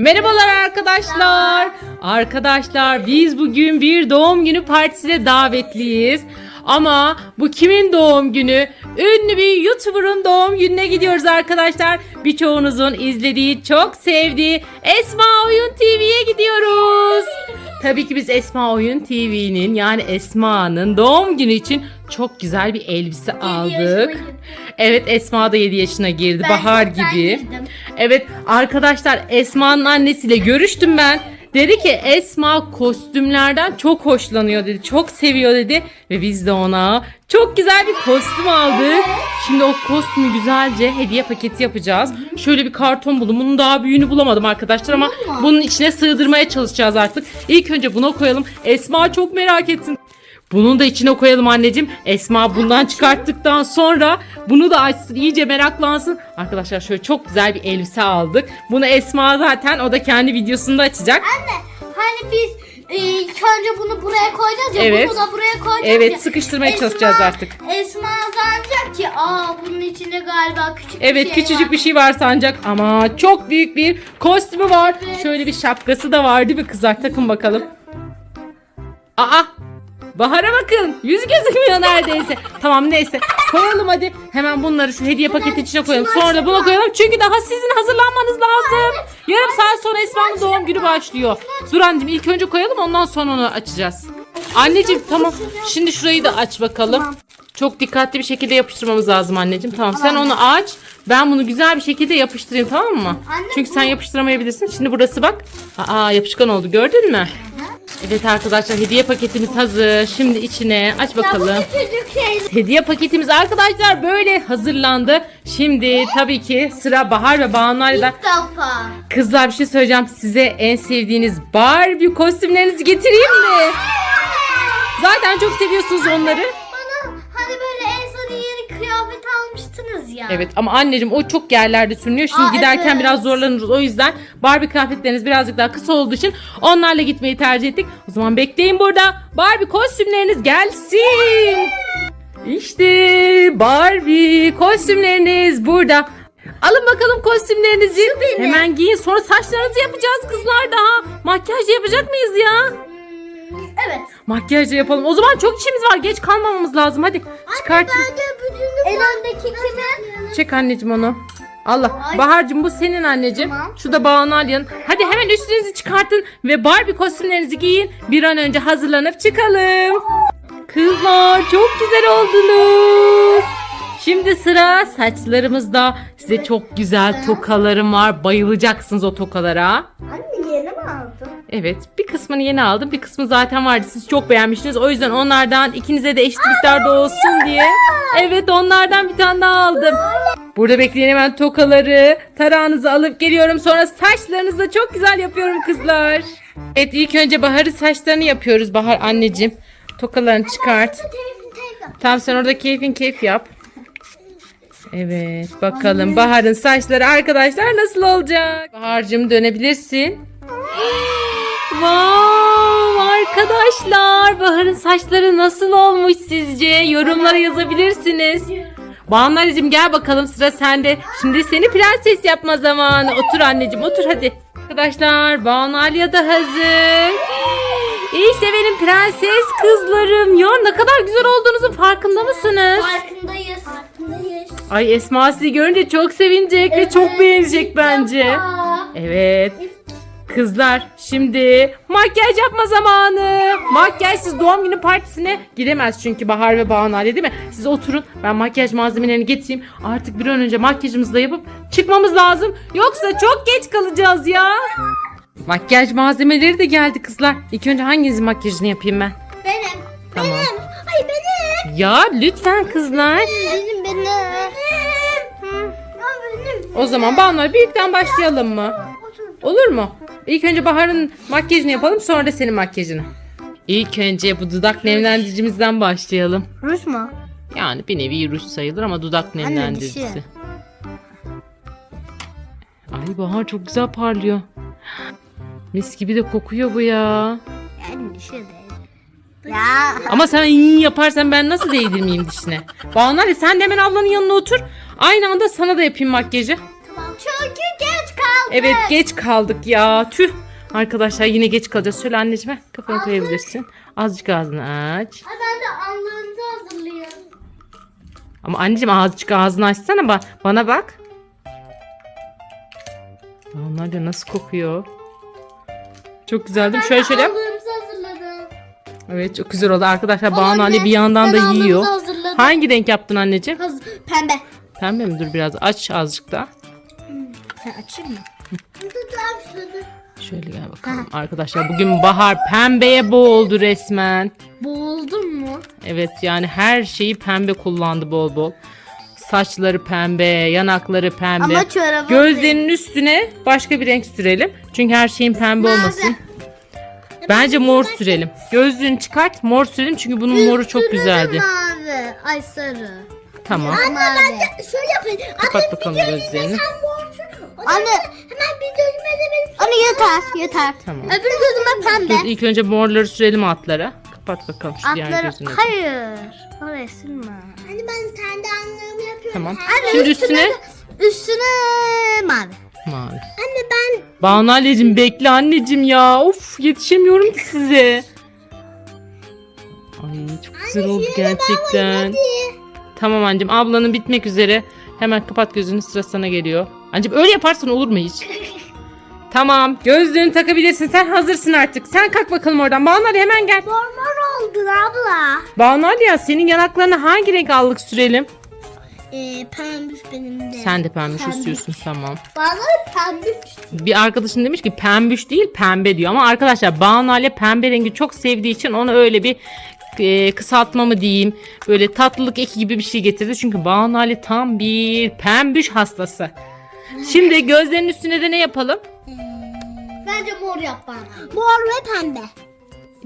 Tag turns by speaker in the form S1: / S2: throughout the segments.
S1: Merhabalar arkadaşlar. Arkadaşlar biz bugün bir doğum günü partisine davetliyiz. Ama bu kimin doğum günü? Ünlü bir YouTuber'ın doğum gününe gidiyoruz arkadaşlar. Birçoğunuzun izlediği, çok sevdiği Esma Oyun TV'ye gidiyoruz. Tabii ki biz Esma Oyun TV'nin yani Esma'nın doğum günü için çok güzel bir elbise aldık. Evet Esma da 7 yaşına girdi. Bahar gibi. Evet arkadaşlar Esma'nın annesiyle görüştüm ben. Dedi ki Esma kostümlerden çok hoşlanıyor dedi. Çok seviyor dedi. Ve biz de ona çok güzel bir kostüm aldık. Şimdi o kostümü güzelce hediye paketi yapacağız. Şöyle bir karton buldum. Bunun daha büyüğünü bulamadım arkadaşlar ama bunun içine sığdırmaya çalışacağız artık. İlk önce buna koyalım. Esma çok merak etsin. Bunu da içine koyalım anneciğim. Esma bundan çıkarttıktan sonra bunu da açsın iyice meraklansın. Arkadaşlar şöyle çok güzel bir elbise aldık. Bunu Esma zaten o da kendi videosunda açacak.
S2: Anne hani biz e, ilk önce bunu buraya koyacağız ya
S1: Evet.
S2: bunu da buraya koyacağız
S1: Evet
S2: ya.
S1: sıkıştırmaya
S2: Esma-
S1: çalışacağız artık.
S2: Esma zannedecek ki aa bunun içinde galiba küçük
S1: Evet
S2: bir şey
S1: küçücük
S2: var.
S1: bir şey var sancak ama çok büyük bir kostümü var.
S2: Evet.
S1: Şöyle bir şapkası da var değil mi kızlar? Takın bakalım. Aa! Bahar'a bakın. Yüz gözükmüyor neredeyse. tamam neyse. Koyalım hadi. Hemen bunları şu hediye paketi içine koyalım. Sonra da buna koyalım. Çünkü daha sizin hazırlanmanız lazım. Yarım saat sonra Esma'nın doğum günü başlıyor. Dur anneciğim ilk önce koyalım ondan sonra onu açacağız. Anneciğim tamam. Şimdi şurayı da aç bakalım. Çok dikkatli bir şekilde yapıştırmamız lazım anneciğim. Tamam sen onu aç. Ben bunu güzel bir şekilde yapıştırayım tamam mı?
S2: Anne,
S1: Çünkü sen yapıştıramayabilirsin. Şimdi burası bak. Aa yapışkan oldu gördün mü? Evet arkadaşlar hediye paketimiz hazır. Şimdi içine aç bakalım. Hediye paketimiz arkadaşlar böyle hazırlandı. Şimdi tabii ki sıra Bahar ve Banu'yla da. Kızlar bir şey söyleyeceğim. Size en sevdiğiniz Barbie kostümlerinizi getireyim mi? Zaten çok seviyorsunuz onları.
S2: Almıştınız ya.
S1: Evet ama anneciğim o çok yerlerde sürünüyor. Şimdi
S2: Aa,
S1: giderken
S2: evet.
S1: biraz zorlanırız. O yüzden Barbie kıyafetleriniz birazcık daha kısa olduğu için onlarla gitmeyi tercih ettik. O zaman bekleyin burada. Barbie kostümleriniz gelsin. İşte Barbie kostümleriniz burada. Alın bakalım kostümlerinizi. Hemen giyin. Sonra saçlarınızı yapacağız kızlar daha. Makyaj yapacak mıyız ya?
S2: Evet.
S1: Makyaj da yapalım. O zaman çok işimiz var. Geç kalmamamız lazım. Hadi
S2: bütünü En öndeki kimin?
S1: Çek anneciğim onu. Allah.
S2: Ay.
S1: Bahar'cığım bu senin anneciğim.
S2: Tamam.
S1: Şu da Banu Alya'nın. Hadi hemen üstünüzü çıkartın ve Barbie kostümlerinizi giyin. Bir an önce hazırlanıp çıkalım. Kızlar çok güzel oldunuz. Şimdi sıra saçlarımızda. Size çok güzel tokalarım var. Bayılacaksınız o tokalara.
S2: Anne yeni mi aldın?
S1: Evet bir kısmını yeni aldım. Bir kısmı zaten vardı. Siz çok beğenmiştiniz. O yüzden onlardan ikinize de eşit miktarda olsun diye. Evet onlardan bir tane daha aldım. Burada bekleyin hemen tokaları. Tarağınızı alıp geliyorum. Sonra saçlarınızı da çok güzel yapıyorum kızlar. Evet ilk önce Bahar'ın saçlarını yapıyoruz. Bahar anneciğim. Tokalarını çıkart. Tamam sen orada keyfin keyif yap. Evet bakalım Bahar'ın saçları arkadaşlar nasıl olacak? Bahar'cığım dönebilirsin. Wow arkadaşlar Bahar'ın saçları nasıl olmuş sizce? Yorumlara yazabilirsiniz. Banu'cığım gel bakalım sıra sende. Şimdi seni prenses yapma zamanı. Otur anneciğim otur hadi. Arkadaşlar Banu Alya da hazır. İşte benim prenses kızlarım. Ya ne kadar güzel olduğunuzun farkında mısınız?
S2: Farkındayız. Farkındayız.
S1: Ay Esma sizi görünce çok sevinecek ve çok beğenecek bence. Evet. Kızlar şimdi makyaj yapma zamanı. Makyajsız doğum günü partisine gidemez çünkü Bahar ve Banu Ali değil mi? Siz oturun ben makyaj malzemelerini getireyim. Artık bir an önce makyajımızı da yapıp çıkmamız lazım. Yoksa çok geç kalacağız ya. Makyaj malzemeleri de geldi kızlar. İlk önce hanginizin makyajını yapayım ben?
S2: Benim.
S1: Tamam.
S2: Benim. Ay benim.
S1: Ya lütfen kızlar.
S2: Benim benim. Benim. benim.
S1: O zaman Banu büyükten başlayalım mı? Olur mu? İlk önce Bahar'ın makyajını yapalım sonra da senin makyajını. İlk önce bu dudak nemlendiricimizden başlayalım.
S2: Ruj mu?
S1: Yani bir nevi ruj sayılır ama dudak nemlendiricisi.
S2: dişi.
S1: Ay Bahar çok güzel parlıyor. Mis gibi de kokuyor bu ya.
S2: Yani dişi değil. Ya.
S1: Ama sen iyi yaparsan ben nasıl değdirmeyeyim dişine? Banu sen de hemen ablanın yanına otur. Aynı anda sana da yapayım makyajı. Evet geç kaldık ya. Tüh. Arkadaşlar yine geç kalacağız. Şöyle anneciğim heh, kafanı koyabilirsin. Azıcık ağzını aç.
S2: Ha, ben de anlarınızı hazırlayayım.
S1: Ama anneciğim azıcık ağzını açsana ba bana bak. Onlar da nasıl kokuyor? Çok güzel değil mi? Şöyle şöyle. yap.
S2: Anlarınızı hazırladım.
S1: Evet çok güzel oldu arkadaşlar. Banu
S2: Anne,
S1: anne bir yandan
S2: ben
S1: da yiyor.
S2: hazırladım.
S1: Hangi renk yaptın anneciğim?
S2: Hazır. Pembe.
S1: Pembe mi? Dur biraz aç azıcık da.
S2: Sen açayım mı?
S1: Şöyle gel bakalım. Arkadaşlar bugün bahar pembeye boğuldu resmen.
S2: Boğuldun mu?
S1: Evet yani her şeyi pembe kullandı bol bol. Saçları pembe, yanakları pembe.
S2: Ama çorabı
S1: Gözlerinin üstüne başka bir renk sürelim. Çünkü her şeyin pembe
S2: Mavi.
S1: olmasın. Bence mor sürelim. Gözlüğünü çıkart mor sürelim çünkü bunun moru çok güzeldi.
S2: Mavi. Ay sarı.
S1: Tamam.
S2: Anne ben de şöyle yapayım.
S1: Kapat bakalım gözlerini.
S2: Anne hemen bir gözüme de benim. Anne yeter yeter.
S1: Tamam.
S2: Öbür gözüme pembe.
S1: Dur ilk önce morları sürelim atlara. Kapat bakalım şu diğer
S2: Atları.
S1: gözünü. de.
S2: Hayır. Oraya silme. Hani ben kendi anlamı yapıyorum.
S1: Tamam.
S2: Anne,
S1: Şimdi üstüne
S2: Üstüne mavi.
S1: mavi.
S2: Anne ben
S1: Banu anneciğim bekle anneciğim ya. Of yetişemiyorum ki size. Ay çok güzel oldu gerçekten. Tamam anneciğim ablanın bitmek üzere. Hemen kapat gözünü sıra sana geliyor. Anneciğim öyle yaparsan olur mu hiç? tamam gözlüğünü takabilirsin. Sen hazırsın artık. Sen kalk bakalım oradan. Ali hemen gel.
S2: Normal oldun abla.
S1: Ali ya senin yanaklarına hangi renk allık sürelim?
S2: Ee, pembiş benim de.
S1: Sen de pembiş
S2: Pembiş.
S1: istiyorsun tamam.
S2: Bana pembiş.
S1: Bir arkadaşın demiş ki pembiş değil pembe diyor. Ama arkadaşlar Banu Ali pembe rengi çok sevdiği için ona öyle bir e, kısaltma mı diyeyim. Böyle tatlılık eki gibi bir şey getirdi. Çünkü Banu Ali tam bir pembiş hastası. Şimdi gözlerinin üstüne de ne yapalım?
S2: Bence mor yap bana. Mor ve pembe.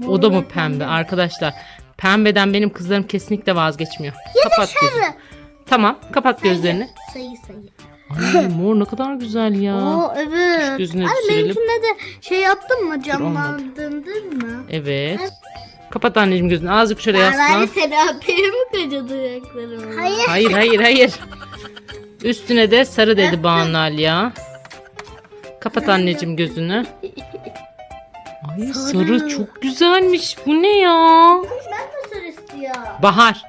S1: O da mı pembe arkadaşlar? Pembeden benim kızlarım kesinlikle vazgeçmiyor. kapat gözünü.
S2: Sarı.
S1: Tamam kapat gözlerini.
S2: Sayı sayı.
S1: Ay mor ne kadar güzel ya.
S2: Oo evet.
S1: gözüne
S2: Ay
S1: sürelim.
S2: benimkinde de şey yaptın mı camlandırdın mı?
S1: Evet. Kapat anneciğim gözünü. Azıcık şöyle yaslan.
S2: terapiye mi kaçırdı ayaklarım? Hayır.
S1: Hayır hayır hayır. Üstüne de sarı dedi Banu Alya. Kapat anneciğim gözünü. Ay sarı çok güzelmiş. Bu ne ya?
S2: Ben de sarı istiyorum.
S1: Bahar.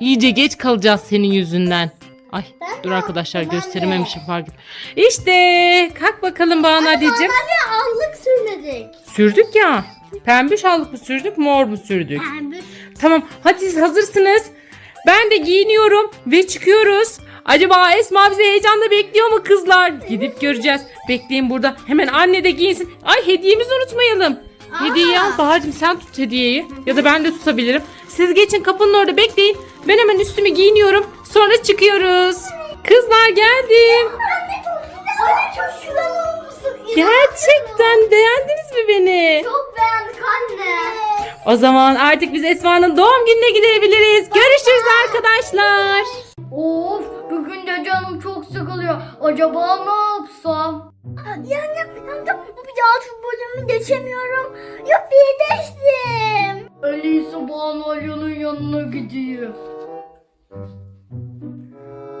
S1: İyice geç kalacağız senin yüzünden. Ay
S2: Ben
S1: dur arkadaşlar gösterememişim fark et. İşte kalk bakalım Banu Alya'cığım.
S2: Anne allık sürmedik.
S1: Sürdük ya. Pembe şallık mı sürdük mor mu sürdük?
S2: Pembiş.
S1: Tamam hadi siz hazırsınız. Ben de giyiniyorum ve çıkıyoruz. Acaba Esma bizi heyecanla bekliyor mu kızlar? Gidip göreceğiz. Bekleyin burada. Hemen anne de giyinsin. Ay hediyemizi unutmayalım. Hediyeyi al Bahar'cığım sen tut hediyeyi. Ya da ben de tutabilirim. Siz geçin kapının orada bekleyin. Ben hemen üstümü giyiniyorum. Sonra çıkıyoruz. Kızlar geldim.
S2: Anne çok güzel olmuşsun.
S1: Gerçekten beğendiniz mi beni?
S2: Çok beğendik anne.
S1: O zaman artık biz Esma'nın doğum gününe gidebiliriz. Görüşürüz arkadaşlar.
S2: Of bugün de canım çok sıkılıyor. Acaba ne yapsam? Yani ya şu bölümü geçemiyorum. Ya bir. Öyleyse Banu Alya'nın yanına gideyim.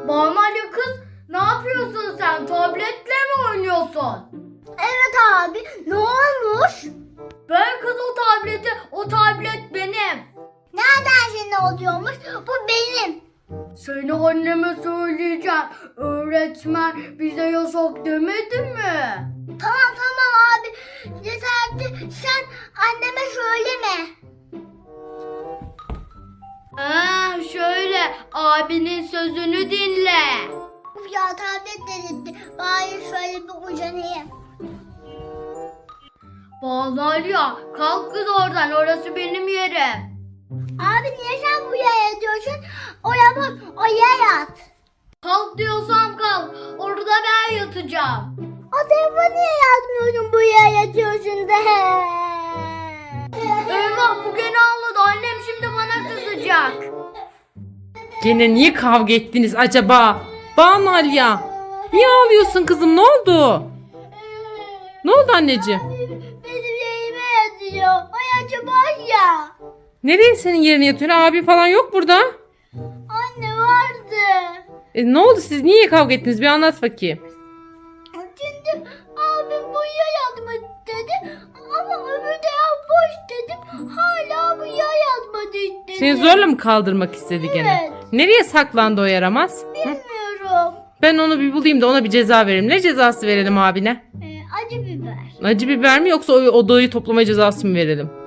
S2: Banu Alya kız ne yapıyorsun sen? Tabletle mi oynuyorsun? Evet abi ne olmuş? Ben kız o tableti, o tablet benim. Nereden senin oluyormuş? Bu benim. Seni anneme söyleyeceğim. Öğretmen bize yasak demedi mi? Tamam tamam abi. Yeterli. Sen anneme söyleme. Aa, şöyle abinin sözünü dinle. Ya tablet dedi. Bari şöyle bir ucanayım. ya kalk kız oradan orası benim yerim. Abi niye sen bu yere yatıyorsun? Oraya bak, o yere yat. Kalk diyorsam kalk. Orada ben yatacağım. O tarafa niye yatmıyorsun bu yere yatıyorsun de? Eyvah bu gene ağladı. Annem şimdi bana kızacak.
S1: Gene niye kavga ettiniz acaba? Banu Alya. Niye ağlıyorsun kızım? Ne oldu? Ne oldu anneciğim?
S2: Benim yerime yatıyor. O yatı boş ya.
S1: Nereye senin yerine yatıyorsun? Abi falan yok burada.
S2: Anne vardı.
S1: E, ne oldu siz niye kavga ettiniz? Bir anlat bakayım.
S2: Şimdi
S3: abim boya dedi ama öbür de ya boş dedim. Hala boya dedi.
S1: Seni zorla mı kaldırmak istedi gene?
S2: Evet.
S1: Nereye saklandı o yaramaz? Hı?
S2: Bilmiyorum.
S1: Ben onu bir bulayım da ona bir ceza verelim. Ne cezası verelim abine?
S2: Ee, acı biber.
S1: Acı biber mi yoksa o odayı toplama cezası mı verelim?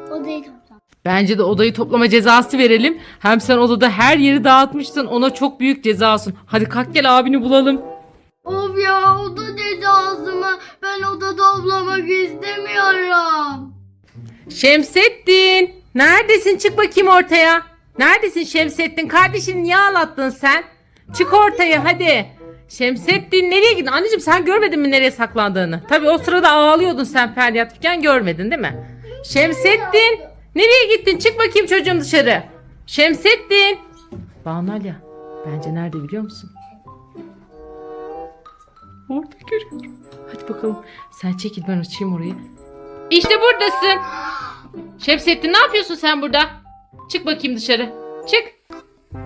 S1: Bence de odayı toplama cezası verelim. Hem sen odada her yeri dağıtmıştın. Ona çok büyük ceza olsun. Hadi kalk gel abini bulalım.
S2: Of ya oda cezası mı? Ben oda toplamak istemiyorum.
S1: Şemsettin. Neredesin? Çık bakayım ortaya. Neredesin Şemsettin? Kardeşini niye ağlattın sen? Çık ortaya hadi. Şemsettin nereye gittin? Anneciğim sen görmedin mi nereye saklandığını? Tabii o sırada ağlıyordun sen feryatken görmedin değil mi? Şemsettin nereye gittin? Çık bakayım çocuğum dışarı. Şemsettin. Banu Alya bence nerede biliyor musun? Orada görüyorum. Hadi bakalım. Sen çekil ben açayım orayı. İşte buradasın. Şemsettin ne yapıyorsun sen burada? Çık bakayım dışarı. Çık.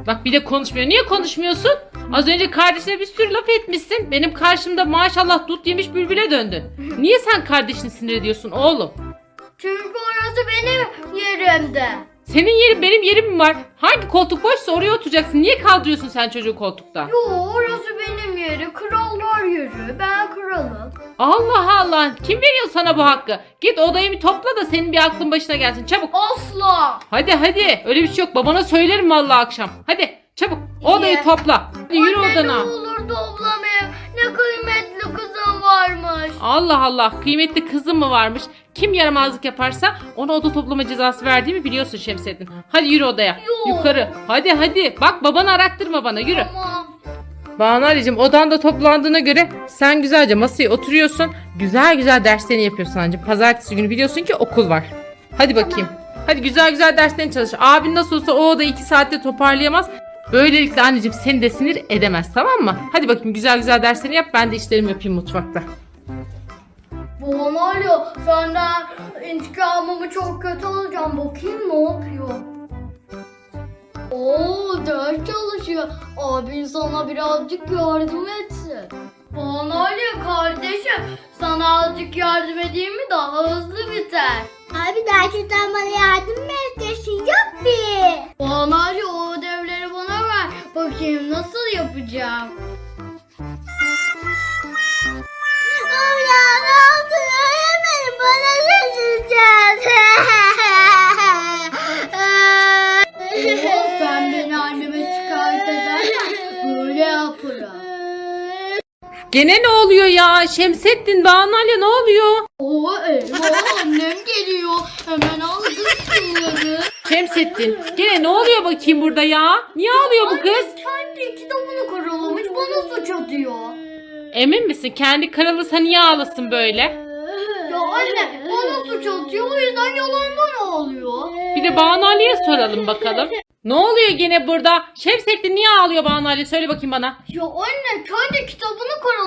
S1: Bak bir de konuşmuyor. Niye konuşmuyorsun? Az önce kardeşine bir sürü laf etmişsin. Benim karşımda maşallah dut yemiş bülbüle döndün. Niye sen kardeşini sinir ediyorsun oğlum?
S2: Çünkü orası benim yerimde.
S1: Senin yerin benim yerim mi var? Hangi koltuk boşsa oraya oturacaksın. Niye kaldırıyorsun sen çocuğu koltukta?
S2: Yo orası benim yeri. Krallar yeri. Ben kralım.
S1: Allah Allah. Kim veriyor sana bu hakkı? Git odayı bir topla da senin bir aklın başına gelsin. Çabuk.
S2: Asla.
S1: Hadi hadi. Öyle bir şey yok. Babana söylerim vallahi akşam. Hadi çabuk. Odayı
S2: İyi.
S1: topla. Hadi yürü
S2: Anne ne
S1: odana.
S2: olur toplamayayım. Ne kıymetli kızım varmış.
S1: Allah Allah. Kıymetli kızım mı varmış? Kim yaramazlık yaparsa ona oda toplama cezası verdiğimi biliyorsun Şemsettin. Hadi yürü odaya.
S2: Yok.
S1: Yukarı. Hadi hadi. Bak babanı arattırma bana. Yürü.
S2: Tamam.
S1: Banu Ali'cim odanda toplandığına göre sen güzelce masaya oturuyorsun. Güzel güzel derslerini yapıyorsun anneciğim. Pazartesi günü biliyorsun ki okul var. Hadi bakayım. Hadi güzel güzel derslerini çalış. Abin nasıl olsa o odayı iki saatte toparlayamaz. Böylelikle anneciğim seni de sinir edemez tamam mı? Hadi bakayım güzel güzel derslerini yap. Ben de işlerimi yapayım mutfakta.
S2: Bu Mario senden intikamımı çok kötü alacağım. Bakayım ne yapıyor. Oo ders çalışıyor. Abin sana birazcık yardım etsin. Mario kardeşim sana azıcık yardım edeyim mi daha hızlı biter.
S4: Abi gerçekten bana yardım mı edeceksin? Yok bir.
S2: Mario o ödevleri bana ver. Bakayım nasıl yapacağım.
S4: Abi ya ne oldu? Öğretmenim bana
S2: Oo, sen beni anneme şikayet edersen böyle yaparım.
S1: Gene ne oluyor ya? Şemsettin, Banu Ali ne oluyor?
S2: Oo eyvah annem geliyor. Hemen aldım şunları.
S1: Şemsettin, gene ne oluyor bakayım burada ya? Niye ağlıyor bu kız?
S2: Kendi kitabını karalamış bana suç atıyor.
S1: Emin misin? Kendi karalıysa niye ağlasın böyle?
S2: Ya anne bana suç atıyor o yüzden yalandan ağlıyor.
S1: Bir de Banu Ali'ye soralım bakalım. Ne oluyor gene burada? Şemsettin niye ağlıyor Banu Ali? Söyle bakayım bana.
S2: Ya anne kendi kitabını karalamış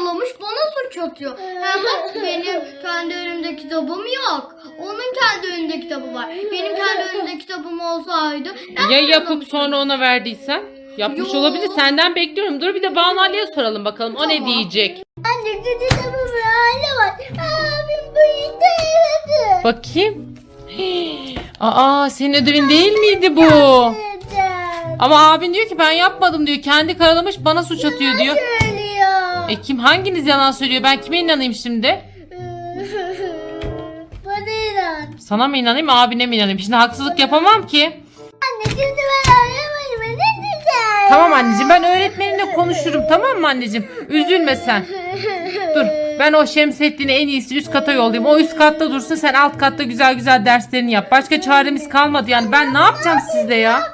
S2: bana suç atıyor. Hem benim kendi önümde kitabım yok. Onun kendi önünde kitabı var. Benim kendi önümde kitabım olsaydı ben
S1: Ya yapıp sonra ona verdiysen? Yapmış
S2: Yo.
S1: olabilir. Senden bekliyorum. Dur bir de Banu Ali'ye soralım bakalım. O ne
S2: Tamam.
S1: diyecek?
S4: Anne kitabımın hali var. Abim bu işte yaradı.
S1: Bakayım. Aa senin ödevin değil miydi bu? Ama abin diyor ki ben yapmadım diyor. Kendi karalamış bana suç atıyor diyor. E kim hanginiz yalan söylüyor? Ben kime inanayım şimdi?
S4: Bana inan.
S1: Sana mı inanayım abine mi inanayım? Şimdi haksızlık yapamam ki.
S4: Anne şimdi ben anlamadım. Ne diyeceğim?
S1: Tamam anneciğim ben öğretmenimle konuşurum tamam mı anneciğim? Üzülme sen. Dur ben o Şemsettin'i en iyisi üst kata yollayayım. O üst katta dursun sen alt katta güzel güzel derslerini yap. Başka çaremiz kalmadı yani. Ben ne yapacağım sizde ya?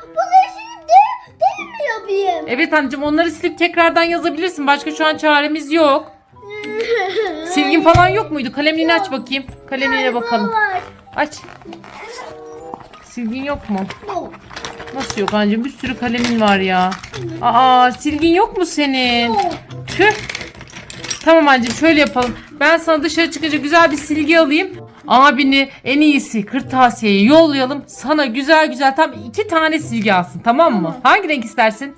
S4: Yapayım?
S1: Evet anneciğim onları silip tekrardan yazabilirsin. Başka şu an çaremiz yok. Silgin falan yok muydu? Kalemliğini aç bakayım. Kalemliğine bakalım.
S4: Var.
S1: Aç. Silgin yok mu?
S4: Yok.
S1: Nasıl yok anneciğim? Bir sürü kalemin var ya. Aa silgin yok mu senin? Tüh. Tamam anneciğim şöyle yapalım. Ben sana dışarı çıkınca güzel bir silgi alayım. Abini en iyisi kırtasiyeye yollayalım. Sana güzel güzel tam iki tane silgi alsın tamam mı? Hangi renk istersin?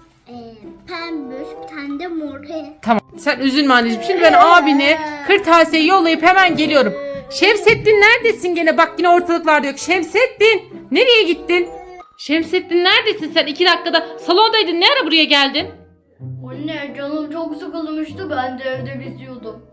S4: Tane de mor.
S1: Tamam. Sen üzülme anneciğim. Şimdi ben abini kırtasiye yollayıp hemen geliyorum. Şemsettin neredesin gene? Bak yine ortalıklarda yok. Şemsettin nereye gittin? Şemsettin neredesin sen? İki dakikada salondaydın. Ne ara buraya geldin?
S2: Anne canım çok sıkılmıştı ben de evde geziyordum.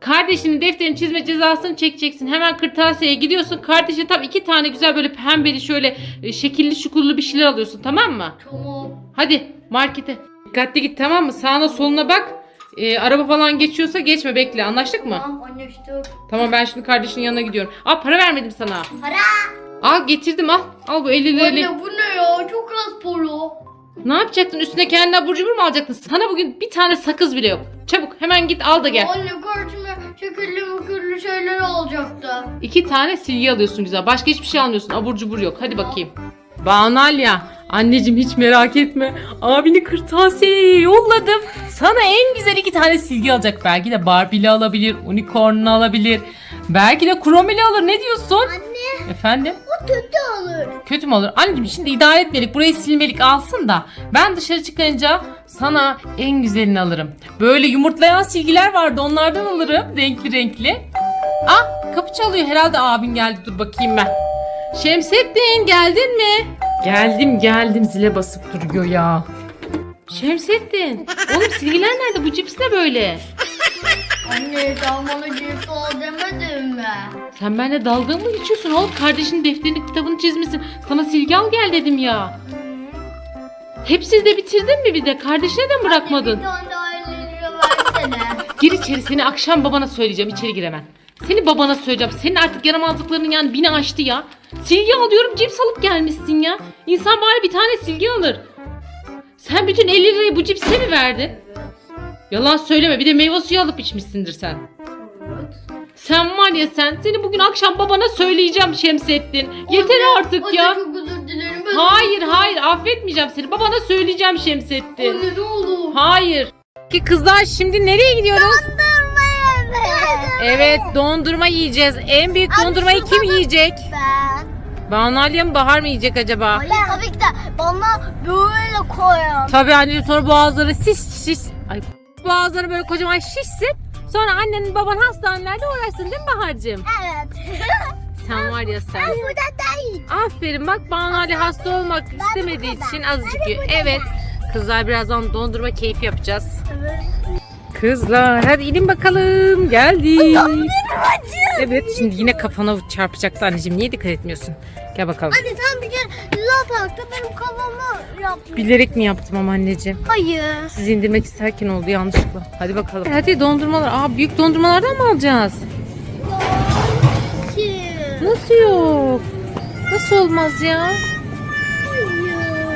S1: Kardeşinin defterini çizme cezasını çekeceksin. Hemen kırtasiyeye gidiyorsun. Kardeşine tam iki tane güzel böyle pembeli şöyle e, şekilli şukullu bir şeyler alıyorsun tamam mı?
S2: Tamam.
S1: Hadi markete. Dikkatli git tamam mı? Sağına soluna bak. E, araba falan geçiyorsa geçme bekle anlaştık mı?
S2: Tamam işte.
S1: Tamam ben şimdi kardeşinin yanına gidiyorum. Aa para vermedim sana.
S4: Para.
S1: Al getirdim al. Al bu 50 lirayı.
S2: Anne bu ne ya çok az polo.
S1: Ne yapacaktın? Üstüne kendine abur cubur mu alacaktın? Sana bugün bir tane sakız bile yok. Çabuk hemen git al da gel.
S2: Anne karşıma şekilli mükürlü şeyler alacaktı.
S1: İki tane silgi alıyorsun güzel. Başka hiçbir şey almıyorsun. Abur cubur yok. Hadi bakayım. Banalya. Anneciğim hiç merak etme. Abini kırtasiyeye yolladım. Sana en güzel iki tane silgi alacak. Belki de Barbie'li alabilir. Unicorn'lu alabilir. Belki de Chromie'li alır. Ne diyorsun?
S4: Anne
S1: Efendim?
S4: o kötü olur.
S1: Kötü mü olur? Anneciğim şimdi idare etmelik. Burayı silmelik alsın da. Ben dışarı çıkınca sana en güzelini alırım. Böyle yumurtlayan silgiler vardı. Onlardan alırım. Renkli renkli. Ah kapı çalıyor. Herhalde abin geldi. Dur bakayım ben. Şemsettin geldin mi? Geldim geldim. Zile basıp duruyor ya. Şemsettin. Oğlum silgiler nerede? Bu cips ne böyle?
S2: Anne sen bana cips al demedin mi?
S1: Sen benimle dalga mı geçiyorsun oğlum? Kardeşinin defterini kitabını çizmişsin. Sana silgi al gel dedim ya. Hepsini de bitirdin mi bir de? Kardeşine de mi bırakmadın?
S2: Bir tane daha 50 lira versene.
S1: Gir içeri seni akşam babana söyleyeceğim. İçeri gir hemen. Seni babana söyleyeceğim. Senin artık yaramazlıklarının yani bini aştı ya. Silgi alıyorum cips alıp gelmişsin ya. İnsan bari bir tane silgi alır. Sen bütün 50 lirayı bu cipse mi verdin? Yalan söyleme bir de meyve suyu alıp içmişsindir sen. Sen var ya sen seni bugün akşam babana söyleyeceğim Şemsettin. Yeter
S2: Anne,
S1: artık ya.
S2: çok özür dilerim. Ben
S1: Hayır hayır affetmeyeceğim seni. Babana söyleyeceğim Şemsettin.
S2: Anne ne olur.
S1: Hayır. Ki kızlar şimdi nereye gidiyoruz?
S4: Dondurma.
S1: Evet dondurma yiyeceğiz. En büyük
S4: Abi,
S1: dondurmayı
S4: şurada
S1: kim
S4: da-
S1: yiyecek?
S4: Ben.
S1: Banu Aliye mi Bahar mı yiyecek acaba?
S4: Hayır tabii ki de bana böyle koyun.
S1: Tabii anne sonra boğazları şiş şiş. Ay boğazları böyle kocaman şişsin. Sonra annenin baban hastanelerde uğraşsın değil mi Bahar'cığım?
S4: Evet.
S1: Sen var ya sen.
S4: Burada değil.
S1: Aferin bak Banu Ali hasta olmak istemediği için azıcık yiyor. Evet. Kızlar birazdan dondurma keyfi yapacağız. Kızlar hadi inin bakalım. Geldik. Evet şimdi yine kafana çarpacaktı anneciğim. Niye dikkat etmiyorsun? Gel bakalım.
S4: Anne sen bir kere Luna Park'ta benim kafamı yaptın.
S1: Bilerek mi yaptım ama anneciğim?
S4: Hayır.
S1: Sizi indirmek isterken oldu yanlışlıkla. Hadi bakalım. Hadi dondurmalar. Aa büyük dondurmalardan mı alacağız? Nasıl yok? Nasıl olmaz ya?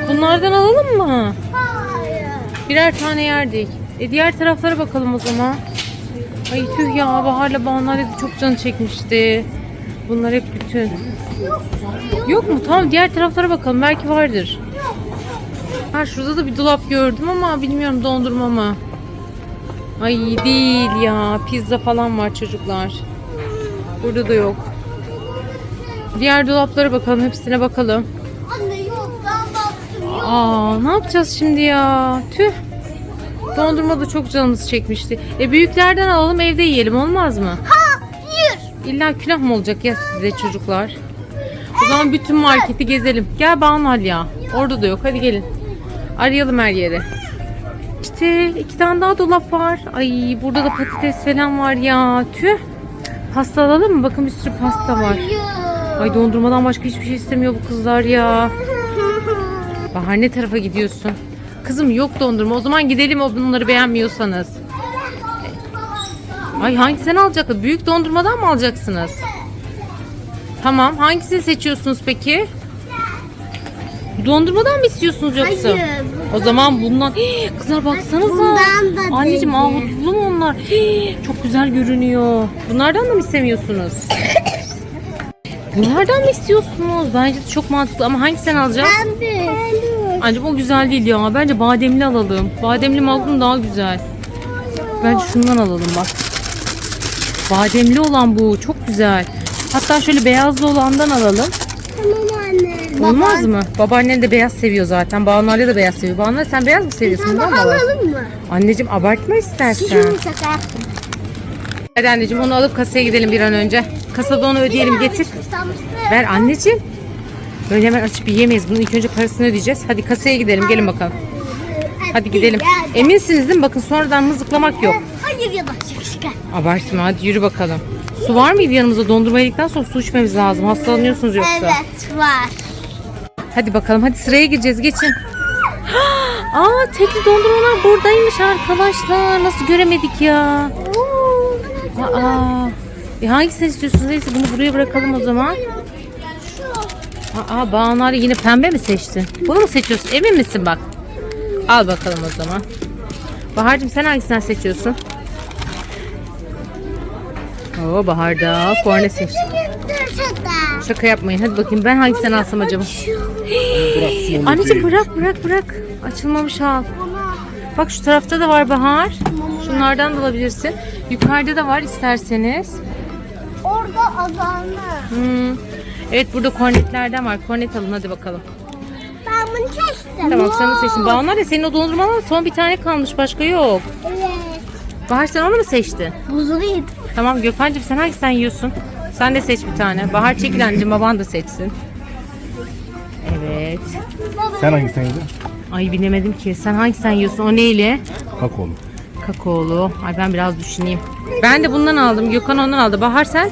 S1: Bunlardan alalım mı?
S4: Hayır.
S1: Birer tane yerdik. E diğer taraflara bakalım o zaman. Ay tüh ya Bahar'la Banu'yla de çok canı çekmişti. Bunlar hep bütün. Yok mu? Tamam diğer taraflara bakalım. Belki vardır. Ha şurada da bir dolap gördüm ama bilmiyorum dondurma mı? Ay değil ya. Pizza falan var çocuklar. Burada da yok. Diğer dolaplara bakalım. Hepsine bakalım.
S4: Anne yok ben baktım yok.
S1: Aa ne yapacağız şimdi ya? Tüh. Dondurma da çok canımız çekmişti. E büyüklerden alalım evde yiyelim olmaz mı?
S4: Hayır.
S1: İlla günah mı olacak ya size çocuklar? O zaman bütün marketi gezelim. Gel Banu al ya. Orada da yok. Hadi gelin. Arayalım her yeri. İşte iki tane daha dolap var. Ay burada da patates falan var ya. Tüh. Pasta alalım mı? Bakın bir sürü pasta var. Ay dondurmadan başka hiçbir şey istemiyor bu kızlar ya. Bahar ne tarafa gidiyorsun? Kızım yok dondurma. O zaman gidelim o bunları beğenmiyorsanız. Ay hangisini alacaklar? Büyük dondurmadan mı alacaksınız? Tamam. Hangisini seçiyorsunuz peki? Dondurmadan mı istiyorsunuz yoksa?
S4: Hayır.
S1: O zaman bundan... Hii, kızlar baksanıza.
S4: Bundan da
S1: Anneciğim
S4: dedi.
S1: ahudutlu mu onlar? Hii, çok güzel görünüyor. Bunlardan da mı istemiyorsunuz? Bunlardan mı istiyorsunuz? Bence de çok mantıklı ama hangisini alacağız?
S4: Ben de.
S1: Ancak o güzel değil ya. Bence bademli alalım. Bademli magnum daha güzel. Bence şundan alalım bak. Bademli olan bu. Çok güzel. Hatta şöyle beyazlı olandan alalım.
S4: Tamam anne.
S1: Olmaz mı? Babaannen de beyaz seviyor zaten. Banu Ali de beyaz seviyor. Banu Ali sen beyaz mı seviyorsun? Bundan mı alalım?
S4: mı?
S1: Anneciğim abartma istersen. Hadi anneciğim onu alıp kasaya gidelim bir an önce. Kasada onu ödeyelim getir. Ver anneciğim. Böyle hemen açıp yiyemeyiz. Bunu ilk önce parasını ödeyeceğiz. Hadi kasaya gidelim. Gelin bakalım. Hadi gidelim. Eminsiniz değil mi? Bakın sonradan mızıklamak yok.
S4: Hayır yavaş.
S1: Abartma hadi yürü bakalım. Su var mıydı yanımızda? Dondurma yedikten sonra su içmemiz lazım. Hastalanıyorsunuz yoksa.
S4: Evet var.
S1: Hadi bakalım hadi sıraya gireceğiz geçin. Aa tekli dondurmalar buradaymış arkadaşlar. Nasıl göremedik ya? Aa. E hangisini istiyorsunuz? Neyse bunu buraya bırakalım o zaman. Aa Banu Ali yine pembe mi seçtin? Bunu mu seçiyorsun? Emin misin bak? Al bakalım o zaman. Bahar'cığım sen hangisinden seçiyorsun? Oo Bahar da korne seçti. Şaka yapmayın. Hadi bakayım ben hangisinden alsam acaba? Anneciğim bırak bırak bırak. Açılmamış al. Bak şu tarafta da var Bahar. Şunlardan da alabilirsin. Yukarıda da var isterseniz.
S4: Orada azanlı.
S1: Hmm. Evet burada kornetlerden var. Kornet alın hadi bakalım.
S4: Ben bunu seçtim.
S1: Tamam sen de seçtin. Bahar da senin o dondurmalar son bir tane kalmış. Başka yok.
S4: Evet.
S1: Bahar sen onu mu seçtin?
S4: Buzlu yedim.
S1: Tamam Gökhan'cığım sen hangisinden yiyorsun? Sen de seç bir tane. Bahar çekil anneciğim baban da seçsin. Evet.
S5: Sen hangisinden yedin?
S1: Ay bilemedim ki. Sen hangisinden yiyorsun? O neyle?
S5: Kakaolu.
S1: Kakaolu. Ay ben biraz düşüneyim. Ben de bundan aldım. Gökhan ondan aldı. Bahar sen?